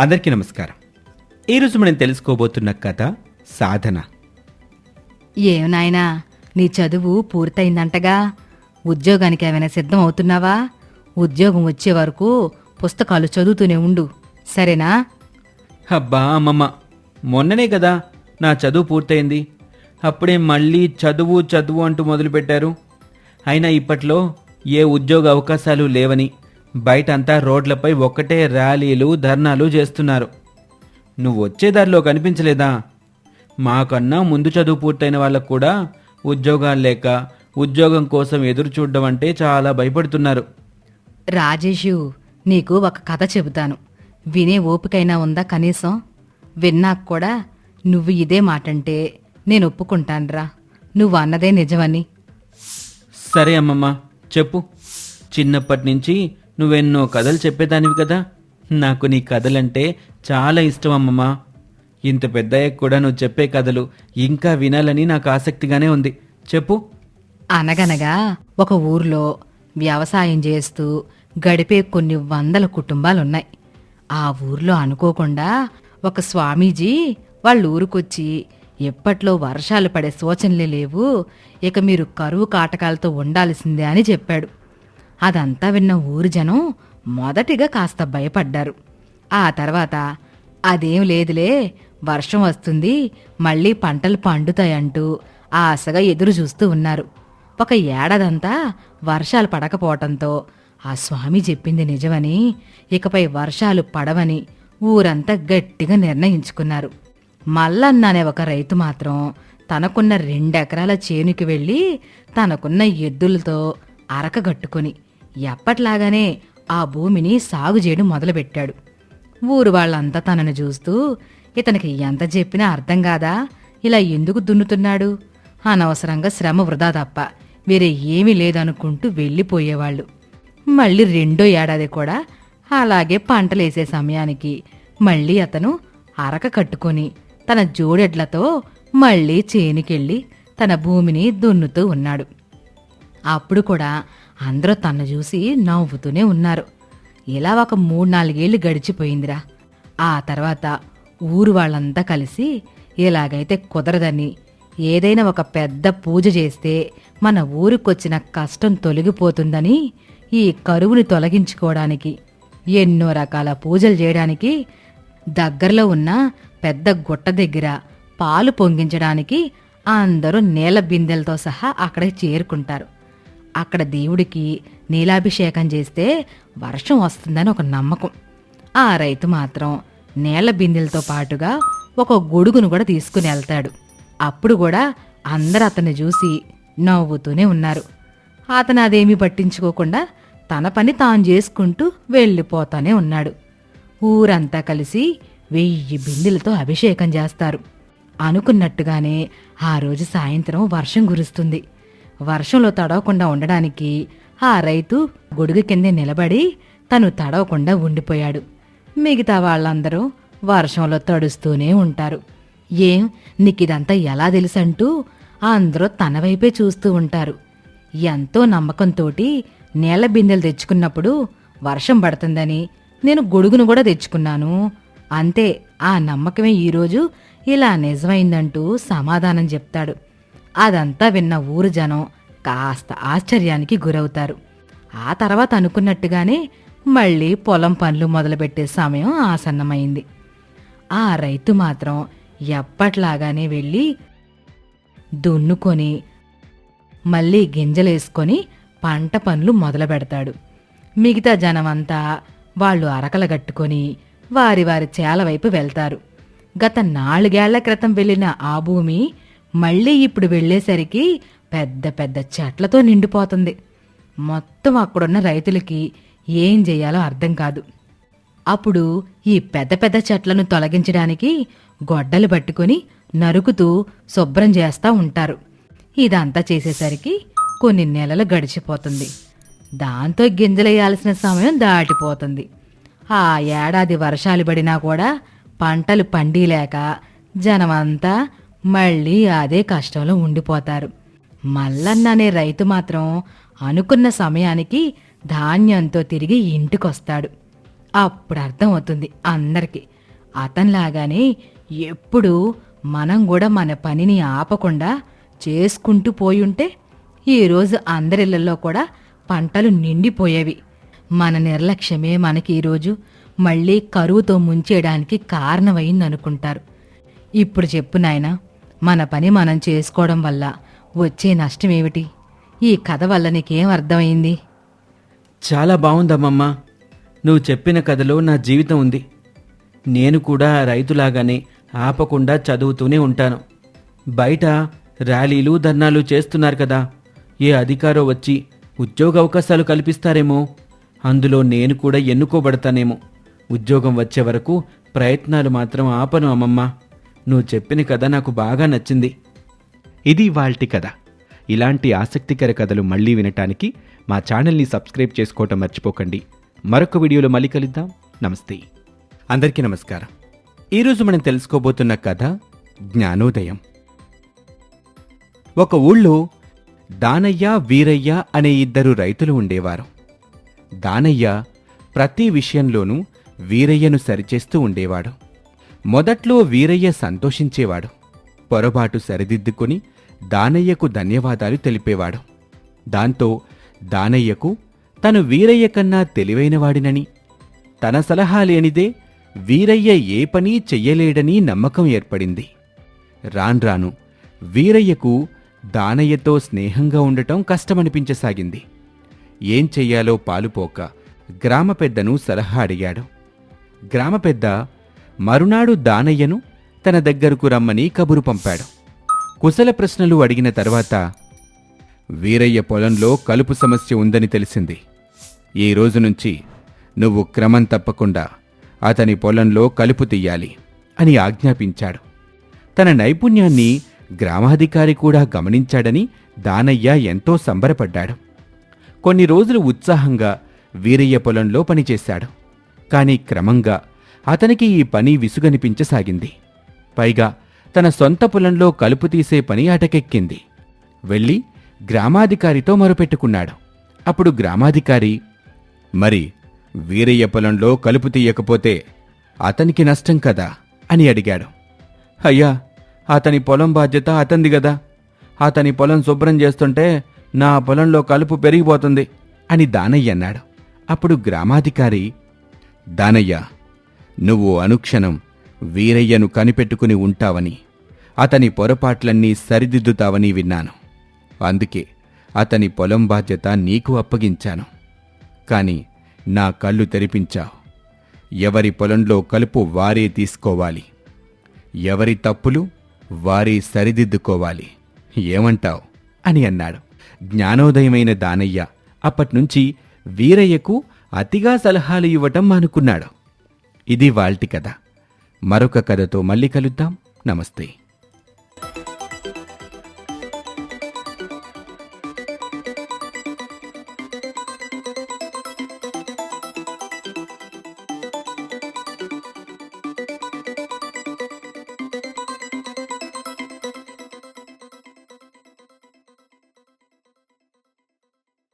అందరికీ నమస్కారం. ఈరోజు మనం తెలుసుకోబోతున్న కథ సాధన. ఏం నాయనా నీ చదువు పూర్తయిందంటగా? ఉద్యోగానికి ఏమైనా సిద్ధం అవుతున్నావా? ఉద్యోగం వచ్చే వరకు పుస్తకాలు చదువుతూనే ఉండు. సరేనా? అబ్బా అమ్మమ్మ మొన్ననే కదా నా చదువు పూర్తయింది. అప్పుడే మళ్ళీ చదువు చదువు అంటూ మొదలుపెట్టారు. అయినా ఇప్పట్లో ఏ ఉద్యోగ అవకాశాలు లేవని బయటంతా రోడ్లపై ఒక్కటే ర్యాలీలు ధర్నాలు చేస్తున్నారు. నువ్వు వచ్చే దారిలో కనిపించలేదా? మాకన్నా ముందు చదువు పూర్తయిన వాళ్ళకు కూడా ఉద్యోగాలు లేక ఉద్యోగం కోసం ఎదురు చూడడం అంటే చాలా భయపడుతున్నారు. రాజేషు నీకు ఒక కథ చెబుతాను. వినే ఓపికైనా ఉందా కనీసం? విన్నాక కూడా నువ్వు ఇదే మాటంటే నేను ఒప్పుకుంటానురా. నువ్వు అన్నదే నిజమని. సరే అమ్మమ్మ చెప్పు. చిన్నప్పటి నుంచి నువ్వెన్నో కథలు చెప్పేదానివి కదా. నాకు నీ కథలంటే చాలా ఇష్టం అమ్మమ్మ. ఇంత పెద్దయ్యకు కూడా నువ్వు చెప్పే కథలు ఇంకా వినాలని నాకు ఆసక్తిగానే ఉంది. చెప్పు. అనగనగా ఒక ఊర్లో వ్యవసాయం చేస్తూ గడిపే కొన్ని వందల కుటుంబాలున్నాయి. ఆ ఊర్లో అనుకోకుండా ఒక స్వామీజీ వాళ్ళ ఊరికొచ్చి ఎప్పట్లో వర్షాలు పడే సూచనలే లేవు ఇక మీరు కరువు కాటకాలతో ఉండాల్సిందే అని చెప్పాడు. అదంతా విన్న ఊరు జనం మొదటిగా కాస్త భయపడ్డారు. ఆ తర్వాత అదేం లేదులే వర్షం వస్తుంది మళ్ళీ పంటలు పండుతాయంటూ ఆశగా ఎదురు చూస్తూ ఉన్నారు. ఒక ఏడాదంతా వర్షాలు పడకపోవటంతో ఆ స్వామి చెప్పింది నిజమని ఇకపై వర్షాలు పడవని ఊరంతా గట్టిగా నిర్ణయించుకున్నారు. మల్లన్న అనే ఒక రైతు మాత్రం తనకున్న రెండెకరాల చేనుకి వెళ్ళి తనకున్న ఎద్దులతో అరకగట్టుకుని ఎప్పట్లాగానే ఆ భూమిని సాగు చేయడం మొదలుపెట్టాడు. ఊరు వాళ్ళంతా తనను చూస్తూ ఇతనికి ఎంత చెప్పినా అర్థం కాదా? ఇలా ఎందుకు దున్నుతున్నాడు? అనవసరంగా శ్రమ వృధా తప్ప వేరే ఏమీ లేదనుకుంటూ వెళ్ళిపోయేవాళ్ళు. మళ్ళీ రెండో ఏడాది కూడా అలాగే పంటలేసే సమయానికి మళ్ళీ అతను అరక కట్టుకొని తన జోడెడ్లతో మళ్ళీ చేనుకెళ్ళి తన భూమిని దున్నుతూ ఉన్నాడు. అప్పుడు కూడా అందరూ తన్ను చూసి నవ్వుతూనే ఉన్నారు. ఇలా ఒక మూడు నాలుగేళ్ళు గడిచిపోయిందిరా. ఆ తర్వాత ఊరు వాళ్ళంతా కలిసి ఇలాగైతే కుదరదని ఏదైనా ఒక పెద్ద పూజ చేస్తే మన ఊరికొచ్చిన కష్టం తొలగిపోతుందని ఈ కరువుని తొలగించుకోవడానికి ఎన్నో రకాల పూజలు చేయడానికి దగ్గరలో ఉన్న పెద్ద గుట్ట దగ్గర పాలు పొంగించడానికి అందరూ నీళ్ళ బిందెలతో సహా అక్కడికి చేరుకుంటారు. అక్కడ దేవుడికి నీలాభిషేకం చేస్తే వర్షం వస్తుందని ఒక నమ్మకం. ఆ రైతు మాత్రం నేల బిందెలతో పాటుగా ఒక గొడుగును కూడా తీసుకుని వెళ్తాడు. అప్పుడు కూడా అందరు అతన్ని చూసి నవ్వుతూనే ఉన్నారు. అతను అదేమీ పట్టించుకోకుండా తన పని తాను చేసుకుంటూ వెళ్ళిపోతానే ఉన్నాడు. ఊరంతా కలిసి వెయ్యి బిందెలతో అభిషేకం చేస్తారు. అనుకున్నట్టుగానే ఆ రోజు సాయంత్రం వర్షం కురుస్తుంది. వర్షంలో తడవకుండా ఉండడానికి ఆ రైతు గొడుగు కిందే నిలబడి తను తడవకుండా ఉండిపోయాడు. మిగతా వాళ్ళందరూ వర్షంలో తడుస్తూనే ఉంటారు. ఏం నీకిదంతా ఎలా తెలుసంటూ అందరూ తన వైపే చూస్తూ ఉంటారు. ఎంతో నమ్మకంతోటి నేల బిందెలు తెచ్చుకున్నప్పుడు వర్షం పడుతుందని నేను గొడుగును కూడా తెచ్చుకున్నాను. అంతే ఆ నమ్మకమే ఈరోజు ఇలా నిజమైందంటూ సమాధానం చెప్తాడు. అదంతా విన్న ఊరు జనం కాస్త ఆశ్చర్యానికి గురవుతారు. ఆ తర్వాత అనుకున్నట్టుగానే మళ్ళీ పొలం పనులు మొదలుపెట్టే సమయం ఆసన్నమైంది. ఆ రైతు మాత్రం ఎప్పట్లాగానే వెళ్ళి దున్నుకొని మళ్ళీ గింజలేసుకొని పంట పనులు మొదలు పెడతాడు మిగతా జనమంతా వాళ్ళు అరకల గట్టుకొని వారి వారి చేల వైపు వెళ్తారు. గత నాలుగేళ్ళ క్రితం వెళ్ళిన ఆ భూమి మళ్ళీ ఇప్పుడు వెళ్ళేసరికి పెద్ద పెద్ద చెట్లతో నిండిపోతుంది. మొత్తం అక్కడున్న రైతులకి ఏం చేయాలో అర్థం కాదు. అప్పుడు ఈ పెద్ద పెద్ద చెట్లను తొలగించడానికి గొడ్డలు పట్టుకొని నరుకుతూ శుభ్రం చేస్తూ ఉంటారు. ఇదంతా చేసేసరికి కొన్ని నెలలు గడిచిపోతుంది. దాంతో గింజలేయాల్సిన సమయం దాటిపోతుంది. ఆ ఏడాది వర్షాలు పడినా కూడా పంటలు పండిలేక జనమంతా మళ్ళీ అదే కష్టంలో ఉండిపోతారు. మల్లన్న అనే రైతు మాత్రం అనుకున్న సమయానికి ధాన్యంతో తిరిగి ఇంటికొస్తాడు. అప్పుడు అర్థమవుతుంది అందరికీ. అతనిలాగానే ఎప్పుడు మనం కూడా మన పనిని ఆపకుండా చేసుకుంటూ పోయుంటే ఈరోజు అందరిళ్ళలో కూడా పంటలు నిండిపోయేవి. మన నిర్లక్ష్యమే మనకి ఈరోజు మళ్ళీ కరువుతో ముంచేయడానికి కారణమైందనుకుంటారు. ఇప్పుడు చెప్పు నాయనా. మన పని మనం చేసుకోవడం వల్ల వచ్చే నష్టమేమిటి? ఈ కథ వల్ల నీకేం అర్థమైంది? చాలా బాగుందమ్మమ్మ నువ్వు చెప్పిన కథలో నా జీవితం ఉంది. నేను కూడా రైతులాగానే ఆపకుండా చదువుతూనే ఉంటాను. బయట ర్యాలీలు ధర్నాలు చేస్తున్నారు కదా. ఏ అధికారో వచ్చి ఉద్యోగ అవకాశాలు కల్పిస్తారేమో. అందులో నేను కూడా ఎన్నుకోబడతానేమో. ఉద్యోగం వచ్చే వరకు ప్రయత్నాలు మాత్రం ఆపను అమ్మమ్మ. నువ్వు చెప్పిన కథ నాకు బాగా నచ్చింది. ఇది వాల్టి కథ. ఇలాంటి ఆసక్తికర కథలు మళ్ళీ వినటానికి మా ఛానల్ని సబ్స్క్రైబ్ చేసుకోవటం మర్చిపోకండి. మరొక వీడియోలో మళ్ళీ కలుద్దాం. నమస్తే. అందరికీ నమస్కారం. ఈరోజు మనం తెలుసుకోబోతున్న కథ జ్ఞానోదయం. ఒక ఊళ్ళో దానయ్య వీరయ్య అనే ఇద్దరు రైతులు ఉండేవారు. దానయ్య ప్రతి విషయంలోనూ వీరయ్యను సరిచేస్తూ ఉండేవాడు. మొదట్లో వీరయ్య సంతోషించేవాడు. పొరపాటు సరిదిద్దుకొని దానయ్యకు ధన్యవాదాలు తెలిపేవాడు. దాంతో దానయ్యకు తను వీరయ్య కన్నా తెలివైనవాడినని తన సలహా లేనిదే వీరయ్య ఏ పనీ చెయ్యలేడని నమ్మకం ఏర్పడింది. రాన్రాను వీరయ్యకు దానయ్యతో స్నేహంగా ఉండటం కష్టమనిపించసాగింది. ఏం చెయ్యాలో పాలుపోక గ్రామ పెద్దను సలహా అడిగాడు. గ్రామ పెద్ద మరునాడు దానయ్యను తన దగ్గరకు రమ్మని కబురు పంపాడు. కుశల ప్రశ్నలు అడిగిన తర్వాత వీరయ్య పొలంలో కలుపు సమస్య ఉందని తెలిసింది. ఈ రోజు నుంచి నువ్వు క్రమం తప్పకుండా అతని పొలంలో కలుపు తీయాలి అని ఆజ్ఞాపించాడు. తన నైపుణ్యాన్ని గ్రామాధికారి కూడా గమనించాడని దానయ్య ఎంతో సంబరపడ్డాడు. కొన్ని రోజులు ఉత్సాహంగా వీరయ్య పొలంలో పనిచేశాడు. కానీ క్రమంగా అతనికి ఈ పని విసుగనిపించసాగింది. పైగా తన సొంత పొలంలో కలుపు తీసే పని అటకెక్కింది. వెళ్ళి గ్రామాధికారితో మొరపెట్టుకున్నాడు. అప్పుడు గ్రామాధికారి మరి వీరయ్య పొలంలో కలుపు తీయకపోతే అతనికి నష్టం కదా? అని అడిగాడు. అయ్యా అతని పొలం బాధ్యత అతంది గదా. అతని పొలం శుభ్రం చేస్తుంటే నా పొలంలో కలుపు పెరిగిపోతుంది అని దానయ్య అన్నాడు. అప్పుడు గ్రామాధికారి దానయ్య నువ్వు అనుక్షణం వీరయ్యను కనిపెట్టుకుని ఉంటావని అతని పొరపాట్లన్నీ సరిదిద్దుతావని విన్నాను. అందుకే అతని పొలం బాధ్యత నీకు అప్పగించాను. కాని నా కళ్ళు తెరిపించావు. ఎవరి పొలంలో కలుపు వారే తీసుకోవాలి. ఎవరి తప్పులు వారే సరిదిద్దుకోవాలి. ఏమంటావ్? అని అన్నాడు. జ్ఞానోదయమైన దానయ్య అప్పట్నుంచి వీరయ్యకు అతిగా సలహాలు ఇవ్వటం మానుకున్నాడు. ఇది వాల్టి కథ. మరొక కథతో మళ్ళీ కలుద్దాం. నమస్తే.